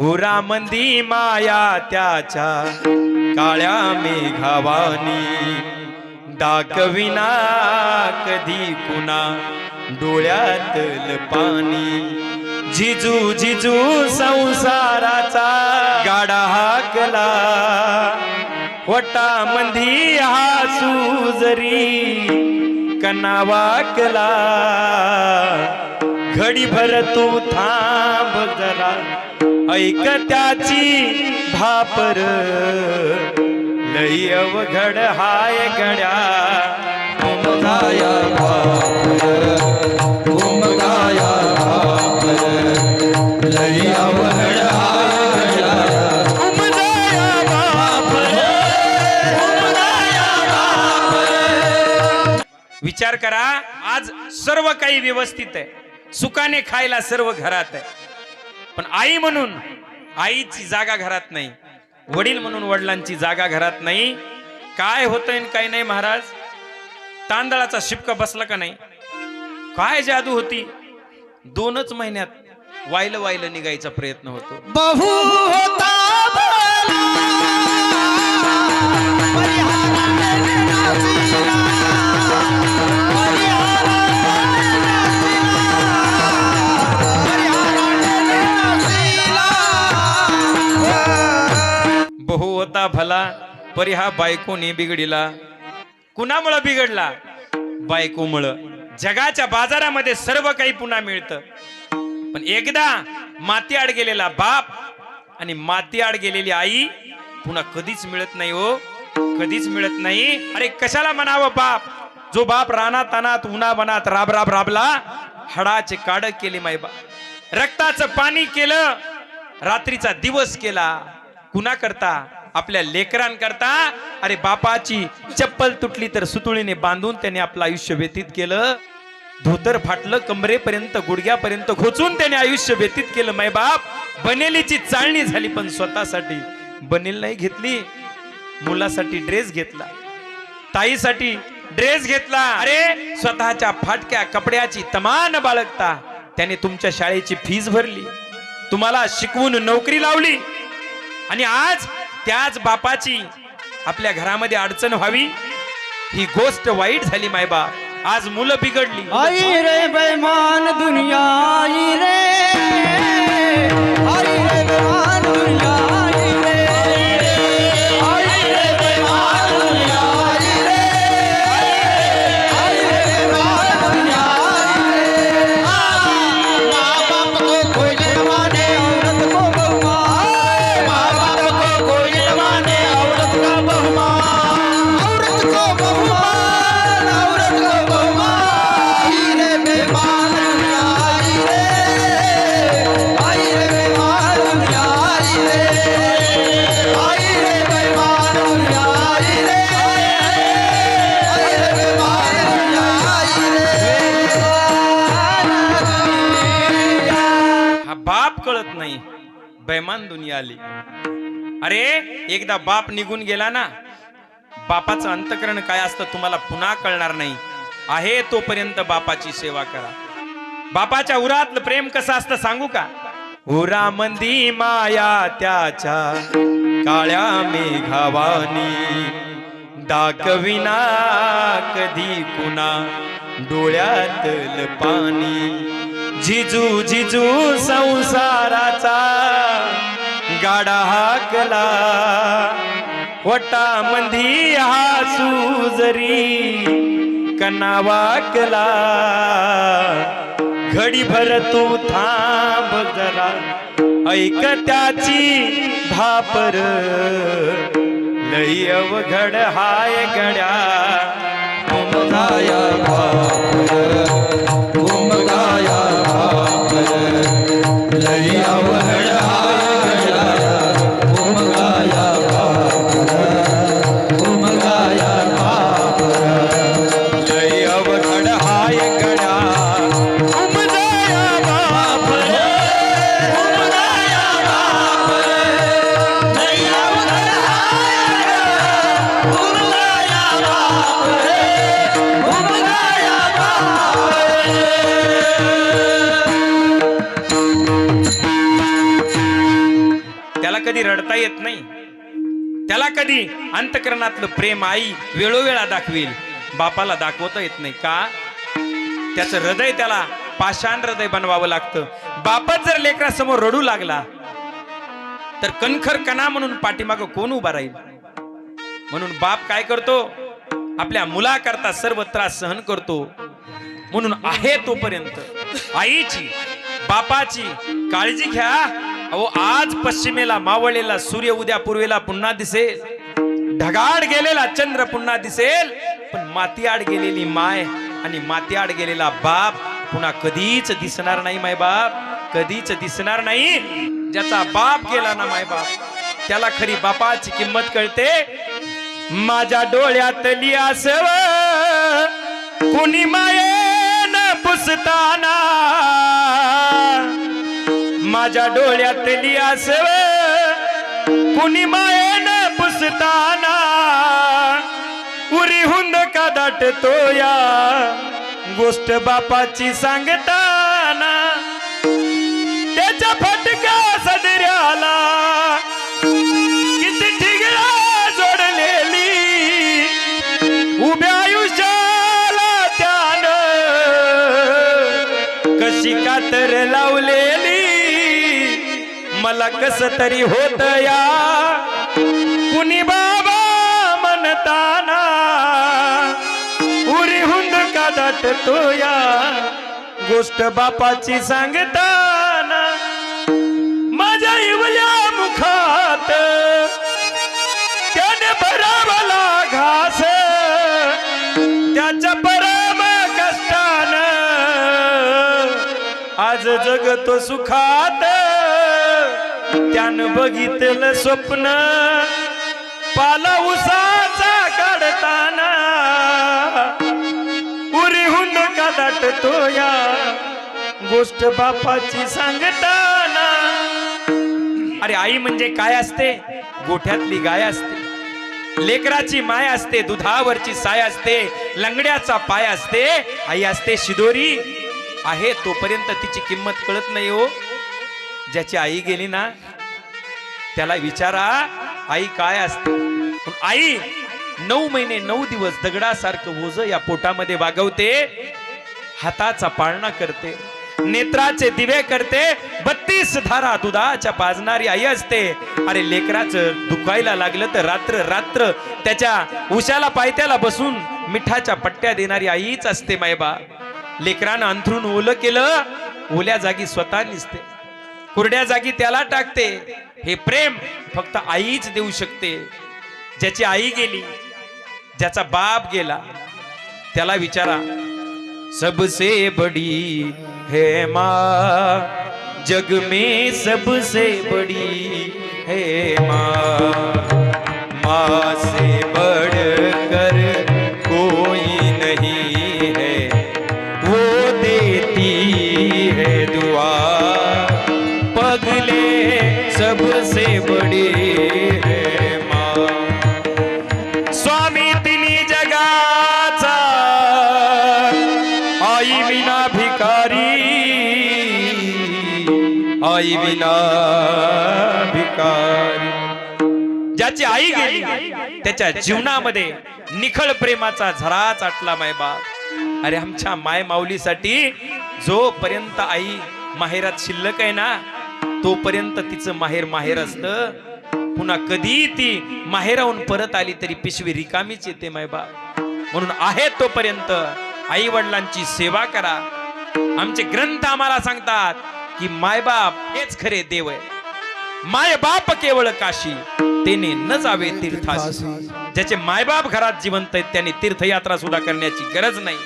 हुरामंदी माया त्याच्या काळ्या मेघावानी. दाखविना कधी कुणा डोळ्यातल पाणी जिजू जिजू संसाराचा गाडा हाकला. वटा मंदी हा सुजरी कनावाकला घडी भर तू थांब जरा. ऐक त्याची भापर. लई अवघड हाय गड्या. गाया भापर लई अवघड उमजाया विचार करा आज सर्व काही व्यवस्थित आहे. सुखाने खायला सर्व घरात आहे. पण आई म्हणून आईची जागा घरात नाही वडील म्हणून वडिलांची जागा घरात नाही. काय होतंय आणि काय नाही महाराज? तांदळाचा शिपका बसला का नाही? काय जादू होती? दोनच महिन्यात वायलं वायलं निघायचा प्रयत्न होतो. बहु होता परिहार झाला भला परी हा बायकोने बिघडिला. कुणामुळं बिघडला? बायकोमुळं. जगाच्या बाजारामध्ये सर्व काही पुन्हा मिळतं. पण एकदा माती आड गेलेला बाप आणि माती आड गेलेली आई पुन्हा कधीच मिळत नाही हो. कधीच मिळत नाही. अरे कशाला म्हणावं बाप? जो बाप रानात अनात उन्हा बनात राब राब राबला हडाचे काड केले माय बाप रक्ताचं पाणी केलं रात्रीचा दिवस केला. कुणा करता आपल्या लेकरांकरता अरे बापाची चप्पल तुटली तर सुतुळीने बांधून त्याने आपलं आयुष्य व्यतीत केलं. धोतर फाटलं कमरेपर्यंत गुडघ्यापर्यंत खोचून त्याने आयुष्य व्यतीत केलं माय बाप. बनेलीची चाळणी झाली पण स्वतःसाठी. बनेल नाही घेतली. मुलासाठी ड्रेस घेतला. ताईसाठी ड्रेस घेतला. अरे स्वतःच्या फाटक्या कपड्याची तमान बाळगता. त्याने तुमच्या शाळेची फीज भरली. तुम्हाला शिकवून नोकरी लावली. आणि आज त्याच बापाची आपल्या घरामध्ये अडचण व्हावी. ही गोष्ट वाईट झाली मायबा आज मुलं बिघडली. आई रे बैमान दुनिया आई रे आई रे. बैमान दुनिया आली. अरे एकदा बाप निघून गेला ना बापाचं अंतकरण काय असतं तुम्हाला पुन्हा कळणार नाही. आहे तोपर्यंत बापाची सेवा करा. बापाच्या उरातलं प्रेम कसं असतं सांगू का? उरामंदी माया त्याच्या काळ्या मेघावानी. दाखविना कधी कुणा डोळ्यातल पाणी. जिजू जिजू संसाराचा गाडा हाकला. वटा मंदी हा सुजरी कना वाकला घडी भर तू थांब जरा ऐक त्याची भापर. लई अवघड हाय गड्या. भापर त्याला कधी रडता येत नाही. त्याला कधी अंतकरणातलं प्रेम आई वेळोवेळा दाखवेल. बापाला दाखवता येत नाही. का? त्याचं हृदय त्याला पाषाण हृदय बनवावं लागतं. बापच जर लेकरासमोर रडू लागला तर कणखर कणा म्हणून पाठीमाग कोण उभा राहील? म्हणून बाप काय करतो? आपल्या मुलाकरता सर्व त्रास सहन करतो. म्हणून आहे तोपर्यंत. आईची बापाची काळजी घ्या. अहो आज पश्चिमेला मावळलेला सूर्य उद्या पूर्वेला पुन्हा दिसेल. ढगाड गेलेला चंद्र पुन्हा दिसेल. पण मातीआड गेलेली माय आणि मातीआड गेलेला बाप पुन्हा कधीच दिसणार नाही माय बाप. कधीच दिसणार नाही. ज्याचा बाप गेला ना माय बाप त्याला खरी बापाची किंमत कळते. माझ्या डोळ्यातली असव कुणी मायेन पुसताना माझ्या डोळ्यातली आसव कुणी मायेन पुसताना उरी हुंद का दाटतो या गोष्ट बापाची सांगताना त्याच्या फटका सदऱ्याला किती ठिगळा जोडलेली उभ्या आयुष्याला त्यानं कशी कातर लावले? मला कस तरी होत या? कुणी बाबा म्हणताना उरी हुंद का दाटतो या? गोष्ट बापाची सांगताना माझ्या इवल्या मुखात त्याने भरावला घास त्याच्या परम कष्टान आज जगतो सुखात. त्यानं बघितलं स्वप्न पाला उसाचा काढताना. उरी का दाटतो या गोष्ट बापाची सांगताना. अरे आई म्हणजे काय असते? गोठ्यातली गाय असते. लेकराची माय असते दुधावरची साय असते लंगड्याचा पाय असते. आई असते शिदोरी. आहे तोपर्यंत तिची किंमत कळत नाही हो. ज्याची आई गेली ना त्याला विचारा आई काय असते? आई नऊ महिने नऊ दिवस दगडासारखं ओझ या पोटामध्ये वागवते हाताचा पाळणा करते नेत्राचे दिवे करते बत्तीस धारा दुधाच्या पाजणारी आई असते. अरे लेकराचं दुखायला लागलं तर रात्र रात्र त्याच्या उशाला पायथ्याला बसून मिठाच्या पट्ट्या देणारी आईच असते मायबा. लेकरानं अंथरून ओलं केलं ओल्या जागी स्वतः निसते. कुरड्या जागी त्याला टाकते. हे प्रेम फक्त आईच देऊ शकते. ज्याची आई गेली ज्याचा बाप गेला त्याला विचारा सबसे बड़ी है माँ. जग में सबसे बड़ी है माँ. माँ से बड़ी से बड़ी है माँ। स्वामी तिनी जगाचा आई विना भिकारी। आई विना भिकारी। ज्याची आई गेली त्याच्या जीवनामध्ये निखळ प्रेमाचा झरा चाटला मायबाप अरे आमच्या माय माऊलीसाठी जोपर्यंत आई माहेरात शिल्लक आहे ना तोपर्यंत तिचं माहेर माहेर असतं. पुन्हा कधी ती माहेराहून परत आली तरी पिशवी रिकामीच येते मायबाप म्हणून आहे तोपर्यंत आई वडिलांची सेवा करा. आमचे ग्रंथ आम्हाला सांगतात की मायबाप हेच खरे देव आहे मायबाप केवळ काशी तेने न जावे तीर्थाशी. ज्याचे मायबाप घरात जिवंत आहेत त्याने तीर्थयात्रा सुद्धा करण्याची गरज नाही.